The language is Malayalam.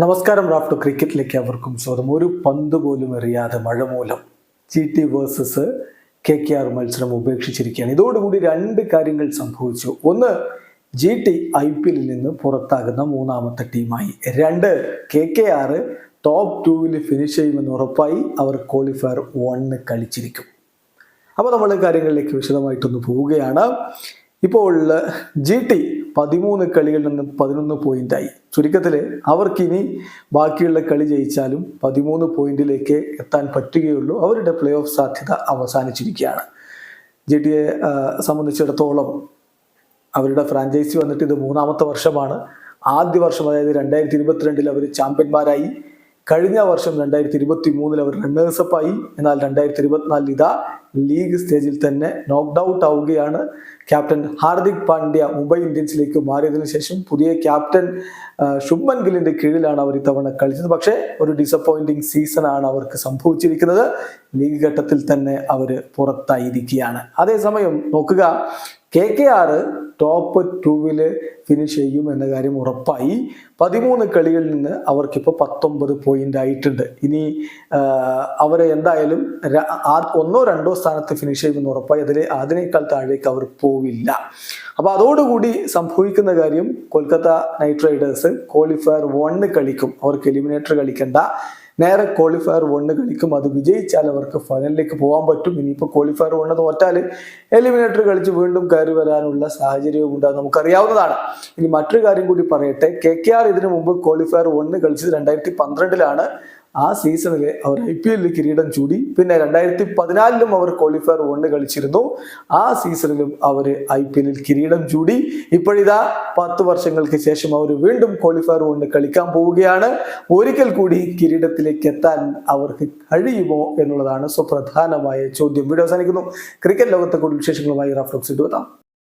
നമസ്കാരം റാഫ്റ്റോ ക്രിക്കറ്റിലേക്ക് അവർക്കും സ്വാഗതം. ഒരു പന്ത് പോലും എറിയാതെ മഴ മൂലം G T versus K K R മത്സരം ഉപേക്ഷിച്ചിരിക്കുകയാണ്. ഇതോടുകൂടി രണ്ട് കാര്യങ്ങൾ സംഭവിച്ചു. ഒന്ന് ജി ടി ഐ പി എല്ലിൽ നിന്ന് പുറത്താകുന്ന മൂന്നാമത്തെ ടീമായി. രണ്ട് കെ കെ ആർ ടോപ്പ് ടൂവിൽ ഫിനിഷ് ചെയ്യുമെന്ന് ഉറപ്പായി അവർ ക്വാളിഫയർ വണ്ണ് കളിച്ചിരിക്കും. അപ്പോൾ നമ്മൾ കാര്യങ്ങളിലേക്ക് വിശദമായിട്ടൊന്ന് പോവുകയാണ്. ഇപ്പോൾ ജി ടി പതിമൂന്ന് കളികളിൽ നിന്ന് പതിനൊന്ന് പോയിന്റായി ചുരുക്കത്തിൽ അവർക്കിനി ബാക്കിയുള്ള കളി ജയിച്ചാലും പതിമൂന്ന് പോയിന്റിലേക്ക് എത്താൻ പറ്റുകയുള്ളൂ. അവരുടെ പ്ലേ ഓഫ് സാധ്യത അവസാനിച്ചിരിക്കുകയാണ്. ജി ടിയെ സംബന്ധിച്ചിടത്തോളം അവരുടെ ഫ്രാഞ്ചൈസി വന്നിട്ട് ഇത് മൂന്നാമത്തെ വർഷമാണ്. ആദ്യ വർഷം അതായത് രണ്ടായിരത്തി ഇരുപത്തിരണ്ടിൽ അവർ ചാമ്പ്യന്മാരായി. കഴിഞ്ഞ വർഷം രണ്ടായിരത്തി ഇരുപത്തി മൂന്നിൽ അവർ റണ്ണേഴ്സപ്പായി എന്നാൽ രണ്ടായിരത്തി ഇരുപത്തിനാലിൽ ഇതാ ലീഗ് സ്റ്റേജിൽ തന്നെ നോക്ക്ഡ് ഔട്ട് ആവുകയാണ്. ക്യാപ്റ്റൻ ഹാർദിക് പാണ്ഡ്യ മുംബൈ ഇന്ത്യൻസിലേക്ക് മാറിയതിനു ശേഷം പുതിയ ക്യാപ്റ്റൻ ശുഭൻ ഗില്ലിന്റെ കീഴിലാണ് അവർ ഇത്തവണ കളിച്ചത്. പക്ഷേ ഒരു ഡിസപ്പോയിന്റിംഗ് സീസൺ ആണ് അവർക്ക് സംഭവിച്ചിരിക്കുന്നത്. ലീഗ് ഘട്ടത്തിൽ തന്നെ അവർ പുറത്തായിരിക്കുകയാണ്. അതേസമയം നോക്കുക കെ കെ ആർ ടോപ്പ് ടൂവിൽ ഫിനിഷ് ചെയ്യും എന്ന കാര്യം ഉറപ്പായി. പതിമൂന്ന് കളികളിൽ നിന്ന് അവർക്കിപ്പോൾ പത്തൊമ്പത് പോയിന്റ് ആയിട്ടുണ്ട്. ഇനി അവരെ എന്തായാലും ഒന്നോ രണ്ടോ സ്ഥാനത്ത് ഫിനിഷ് ചെയ്യുമെന്ന് ഉറപ്പായി. അതിലെ അതിനേക്കാൾ താഴേക്ക് അവർ പോവില്ല. അപ്പോൾ അതോടുകൂടി സംഭവിക്കുന്ന കാര്യം Kolkata Knight Riders qualifier one കളിക്കും. അവർക്ക് എലിമിനേറ്റർ കളിക്കണ്ട. നേരെ ക്വാളിഫയർ വണ്ണ് കളിക്കും. അത് വിജയിച്ചാൽ അവർക്ക് ഫൈനലിലേക്ക് പോകാൻ പറ്റും. ഇനിയിപ്പോൾ ക്വാളിഫയർ വണ്ണ് തോറ്റാൽ എലിമിനേറ്റർ കളിച്ച് വീണ്ടും കയറി വരാനുള്ള സാഹചര്യവും ഉണ്ടാകും. നമുക്കറിയാവുന്നതാണ്. ഇനി മറ്റൊരു കാര്യം കൂടി പറയട്ടെ. കെ കെ ആർ ഇതിനു മുമ്പ് ക്വാളിഫയർ വണ്ണ് കളിച്ചത് രണ്ടായിരത്തി പന്ത്രണ്ടിലാണ്. ആ സീസണിൽ അവർ ഐ പി എല്ലിൽ കിരീടം ചൂടി. പിന്നെ രണ്ടായിരത്തി പതിനാലിലും അവർ ക്വാളിഫയർ വണ്ണ് കളിച്ചിരുന്നു. ആ സീസണിലും അവർ ഐ പി എല്ലിൽ കിരീടം ചൂടി. ഇപ്പോഴിതാ പത്ത് വർഷങ്ങൾക്ക് ശേഷം അവർ വീണ്ടും ക്വാളിഫയർ വണ്ണ് കളിക്കാൻ പോവുകയാണ്. ഒരിക്കൽ കൂടി കിരീടത്തിലേക്ക് എത്താൻ അവർക്ക് കഴിയുമോ എന്നുള്ളതാണ് സുപ്രധാനമായ ചോദ്യം. വീഡിയോ അവസാനിക്കുന്നു. ക്രിക്കറ്റ് ലോകത്തെ കൂടുതൽ വിശേഷങ്ങളുമായി റഫ്ലക്സ് ഇടുവെത്താം